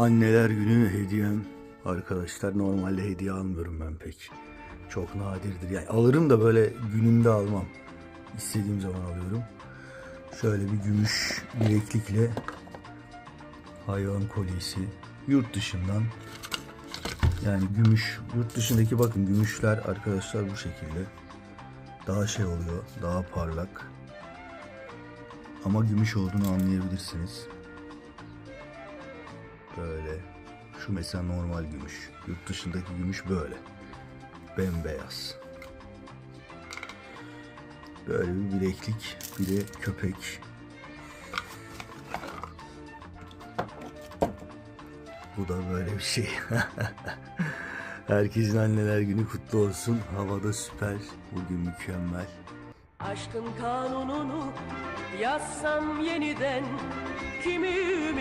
Anneler günü hediyem. Arkadaşlar normalde hediye almıyorum ben pek. Çok nadirdir. Yani alırım da böyle günümde almam. İstediğim zaman alıyorum. Şöyle bir gümüş bileklikle hayvan kolyesi yurt dışından yani gümüş yurt dışındaki bakın gümüşler arkadaşlar bu şekilde daha şey oluyor daha parlak ama gümüş olduğunu anlayabilirsiniz şu mesela normal gümüş yurt dışındaki gümüş böyle bembeyaz böyle bir bileklik bir de köpek Bu da böyle bir şey. Herkesin anneler günü kutlu olsun. Havada süper. Bugün mükemmel. Aşkın kanununu yazsam yeniden kimi ümitleri